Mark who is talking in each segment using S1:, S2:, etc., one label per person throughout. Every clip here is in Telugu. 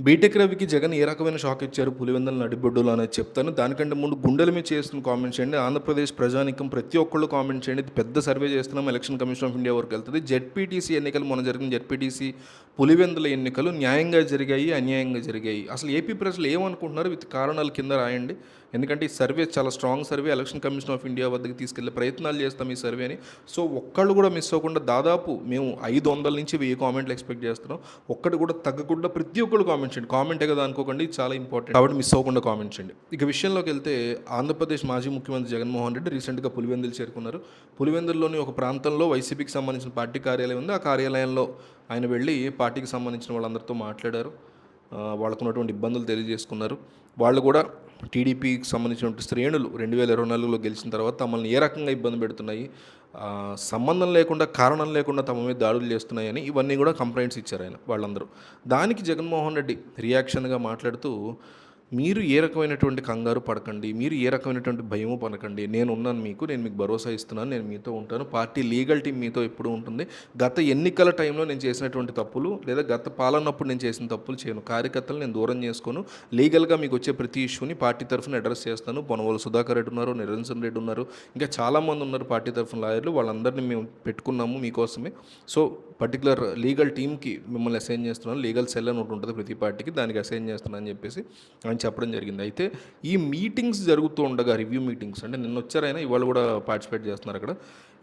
S1: బీటెక్ రవికి జగన్ ఏ రకమైన షాక్ ఇచ్చారు? పులివెందల నడిబొడ్డులు అనేది చెప్తాను. దానికంటే ముందు గుండెల మీద చేస్తున్న కామెంట్ చేయండి. ఆంధ్రప్రదేశ్ ప్రజానికం ప్రతి ఒక్కళ్ళు కామెంట్ చేయండి. పెద్ద సర్వే చేస్తున్నాం. ఎలక్షన్ కమిషన్ ఆఫ్ ఇండియా వరకు వెళ్తుంది. జెడ్పీటీసీ ఎన్నికలు మొన్న జరిగిన జెడ్పీటీసీ పులివెందుల ఎన్నికలు న్యాయంగా జరిగాయి అన్యాయంగా జరిగాయి. అసలు ఏపీ ప్రజలు ఏమనుకుంటున్నారు? విత్ కారణాల కింద రాయండి. ఎందుకంటే ఈ సర్వే చాలా strong survey. Election commission of India వద్దకు తీసుకెళ్ళే ప్రయత్నాలు చేస్తాం ఈ సర్వేని. సో ఒక్కళ్ళు కూడా మిస్ అవ్వకుండా దాదాపు మేము ఐదు వందల నుంచి వెయ్యి కామెంట్లు ఎక్స్పెక్ట్ చేస్తున్నాం. ఒక్కటి కూడా తగ్గకుండా ప్రతి ఒక్కళ్ళు కామెంట్ చేయండి. కామెంటే కదా అనుకోకండి చాలా ఇంపార్టెంట్ కాబట్టి మిస్ అవ్వకుండా కామెంట్ చేయండి. ఇక విషయంలోకి వెళ్తే ఆంధ్రప్రదేశ్ మాజీ ముఖ్యమంత్రి జగన్మోహన్ రెడ్డి రీసెంట్గా పులివెందులు చేరుకున్నారు. పులివెందుల్లోని ఒక ప్రాంతంలో వైసీపీకి సంబంధించిన పార్టీ కార్యాలయం ఉంది. ఆ కార్యాలయంలో ఆయన వెళ్ళి పార్టీకి సంబంధించిన వాళ్ళందరితో మాట్లాడారు. వాళ్ళకున్నటువంటి వాళ్ళకు ఉన్నటువంటి ఇబ్బందులు తెలియజేసుకున్నారు. వాళ్ళు కూడా టీడీపీకి సంబంధించినటువంటి శ్రేణులు రెండు వేల ఇరవై నాలుగులో గెలిచిన తర్వాత తమల్ని ఏ రకంగా ఇబ్బంది పెడుతున్నాయి? సంబంధం లేకుండా కారణం లేకుండా తమ మీద దాడులు చేస్తున్నాయని ఇవన్నీ కూడా కంప్లైంట్స్ ఇచ్చారు ఆయన వాళ్ళందరూ. దానికి జగన్మోహన్ రెడ్డి రియాక్షన్గా మాట్లాడుతూ మీరు ఏ రకమైనటువంటి కంగారు పడకండి మీరు ఏ రకమైనటువంటి భయము పడకండి. నేను ఉన్నాను మీకు నేను మీకు భరోసా ఇస్తున్నాను నేను మీతో ఉంటాను. పార్టీ లీగల్ టీం మీతో ఎప్పుడు ఉంటుంది. గత ఎన్నికల టైంలో నేను చేసినటువంటి తప్పులు లేదా గత పాలనప్పుడు నేను చేసిన తప్పులు చేయను. కార్యకర్తలు నేను దూరం చేసుకోను. లీగల్గా మీకు వచ్చే ప్రతి ఇష్యూని పార్టీ తరఫున అడ్రస్ చేస్తాను. పొనవోలు సుధాకర్ రెడ్డి ఉన్నారు నిరంజన్ రెడ్డి ఉన్నారు. ఇంకా చాలామంది ఉన్నారు పార్టీ తరఫున లాయర్లు. వాళ్ళందరినీ మేము పెట్టుకున్నాము మీకోసమే. సో పర్టికులర్ లీగల్ టీమ్కి మిమ్మల్ని అసైన్ చేస్తున్నాను. లీగల్ సెల్ అని ఒకటి ఉంటుంది ప్రతి పార్టీకి. దానికి అసైన్ చేస్తున్నాను అని చెప్పేసి ఆయన చెప్పడం జరిగింది. అయితే ఈ మీటింగ్స్ జరుగుతూ ఉండగా రివ్యూ మీటింగ్స్ అంటే నిన్న వచ్చారైనా ఇవాళ కూడా పార్టిసిపేట్ చేస్తున్నారు అక్కడ.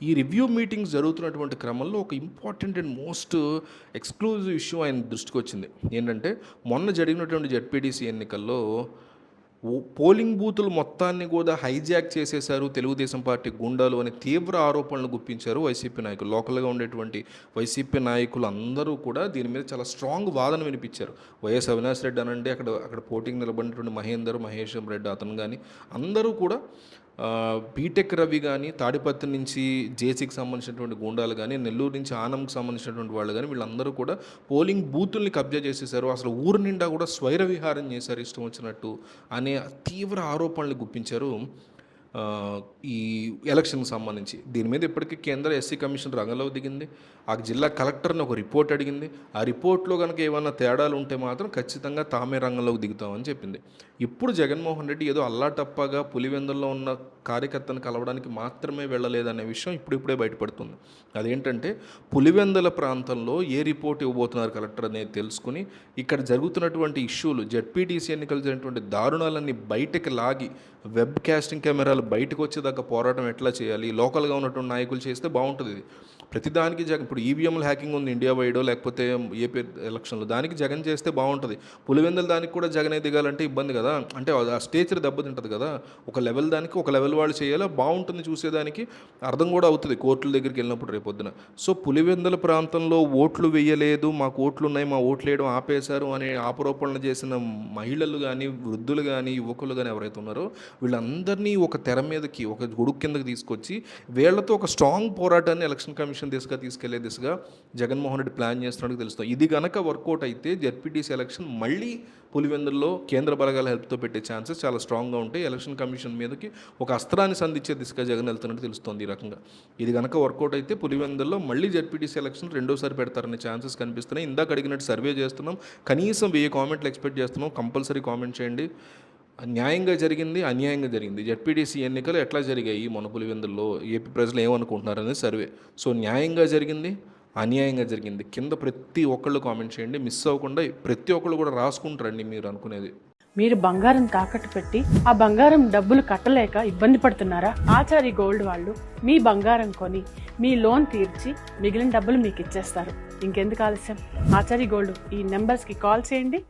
S1: ఈ రివ్యూ మీటింగ్స్ జరుగుతున్నటువంటి క్రమంలో ఒక important and most exclusive issue ఆయన దృష్టికి వచ్చింది. ఏంటంటే మొన్న జరిగినటువంటి జెడ్పీటీసీ ఎన్నికల్లో పోలింగ్ బూతులు మొత్తాన్ని కూడా హైజాక్ చేసేశారు తెలుగుదేశం పార్టీ గుండాలు అని తీవ్ర ఆరోపణలు గుప్పించారు వైసీపీ నాయకులు. లోకల్గా ఉండేటువంటి వైసీపీ నాయకులు అందరూ కూడా దీని మీద చాలా స్ట్రాంగ్ వాదన వినిపించారు. వైఎస్ అవినాష్ రెడ్డి అనండి అక్కడ అక్కడ పోటీకి నిలబడినటువంటి మహేందర్ మహేశ్వరం రెడ్డి అతను కానీ అందరూ కూడా బీటెక్ రవి కానీ తాడిపత్రి నుంచి జేసీకి సంబంధించినటువంటి గూండాలు కానీ నెల్లూరు నుంచి ఆనంకి సంబంధించినటువంటి వాళ్ళు కానీ వీళ్ళందరూ కూడా పోలింగ్ బూతుల్ని కబ్జా చేసేసారు అసలు ఊరు నిండా కూడా స్వైర విహారం చేశారు ఇష్టం వచ్చినట్టు అనే తీవ్ర ఆరోపణలు గుప్పించారు. ఈ ఎలక్షన్కి సంబంధించి. దీని మీద ఇప్పటికీ కేంద్ర ఎస్సీ కమిషన్ రంగంలో దిగింది. ఆ జిల్లా కలెక్టర్ని ఒక రిపోర్ట్ అడిగింది. ఆ రిపోర్ట్లో కనుక ఏమైనా తేడాలు ఉంటే మాత్రం ఖచ్చితంగా తామే రంగంలోకి దిగుతామని చెప్పింది. ఇప్పుడు జగన్మోహన్ రెడ్డి ఏదో అల్లాటప్పగా పులివెందుల్లో ఉన్న కార్యకర్తను కలవడానికి మాత్రమే వెళ్ళలేదనే విషయం ఇప్పుడిప్పుడే బయటపడుతుంది. అదేంటంటే పులివెందుల ప్రాంతంలో ఏ రిపోర్ట్ ఇవ్వబోతున్నారు కలెక్టర్ అనేది తెలుసుకుని ఇక్కడ జరుగుతున్నటువంటి ఇష్యూలు జెడ్పీటీసీ ఎన్నికలు జరిగినటువంటి దారుణాలన్నీ బయటకు లాగి వెబ్ కాస్టింగ్ కెమెరాలు బయటకు వచ్చేదాకా పోరాటం ఎట్లా చేయాలి? లోకల్గా ఉన్నటువంటి నాయకులు చేస్తే బాగుంటుంది ఇది. ప్రతిదానికి జగన్ ఇప్పుడు ఈవీఎంలు హ్యాకింగ్ ఉంది ఇండియా వైడో లేకపోతే ఏపీ ఎలక్షన్లో దానికి జగన్ చేస్తే బాగుంటుంది. పులివెందుల దానికి కూడా జగనే దిగాలంటే ఇబ్బంది కదా? అంటే ఆ స్టేచర్ దెబ్బతింటుంది కదా? ఒక లెవెల్ దానికి ఒక లెవెల్ వాళ్ళు చేయాలి? బాగుంటుంది చూసేదానికి అర్థం కూడా అవుతుంది కోర్టుల దగ్గరికి వెళ్ళినప్పుడు రేపొద్దున. సో పులివెందుల ప్రాంతంలో ఓట్లు వేయలేదు మాకు ఓట్లు ఉన్నాయి మా ఓట్లు వేయడం ఆపేశారు అనే ఆపరోపణలు చేసిన మహిళలు కానీ వృద్ధులు కానీ యువకులు కానీ ఎవరైతే ఉన్నారో వీళ్ళందరినీ ఒక తెర మీదకి ఒక గొడుగు కిందకి తీసుకొచ్చి వీళ్ళతో ఒక స్ట్రాంగ్ పోరాటాన్ని ఎలక్షన్ కమిషన్ దిశగా తీసుకెళ్ళే దిశగా జగన్మోహన్ రెడ్డి ప్లాన్ చేస్తున్నట్టు తెలుస్తుంది. ఇది కనుక వర్కౌట్ అయితే జెడ్పీటీసీ ఎలక్షన్ మళ్ళీ పులివెందుల్లో కేంద్ర బలగాల హెల్ప్తో పెట్టే ఛాన్సెస్ చాలా స్ట్రాంగ్గా ఉంటాయి. ఎలక్షన్ కమిషన్ మీదకి ఒక అస్త్రాన్ని సంధించే దిశగా జగన్ వెళ్తున్నట్టు తెలుస్తోంది ఈ రకంగా. ఇది కనుక వర్కౌట్ అయితే పులివెందుల్లో మళ్ళీ జెడ్పీటీసీ ఎలక్షన్ రెండోసారి పెడతారనే ఛాన్సెస్ కనిపిస్తున్నాయి. ఇందాక అడిగినట్టు సర్వే చేస్తున్నాం. కనీసం వెయ్యి కామెంట్లు ఎక్స్పెక్ట్ చేస్తున్నాం. కంపల్సరీ కామెంట్ చేయండి. న్యాయంగా జరిగింది అన్యాయంగా జరిగింది. జడ్పీటీసీ ఎన్నికలు ఎట్లా జరిగాయి? మన పులివెందుల్లో ఏపీ ప్రజలు ఏమనుకుంటున్నారనేది సర్వే. సో న్యాయంగా జరిగింది అన్యాయంగా జరిగింది. కింద ప్రతి ఒక్కళ్ళు కామెంట్ చేయండి. మిస్ అవ్వకుండా ప్రతి ఒక్కళ్ళు కూడా రాసుకుంటారండి మీరు అనుకునేది.
S2: మీరు బంగారం తాకట్టు పెట్టి ఆ బంగారం డబ్బులు కట్టలేక ఇబ్బంది పడుతున్నారా? ఆచారి గోల్డ్ వాళ్ళు మీ బంగారం కొని మీ లోన్ తీర్చి మిగిలిన డబ్బులు మీకు ఇచ్చేస్తారు ఇంకెందుకు ఆలస్యం? ఆచారి గోల్డ్ ఈ నెంబర్స్కి కాల్ చేయండి.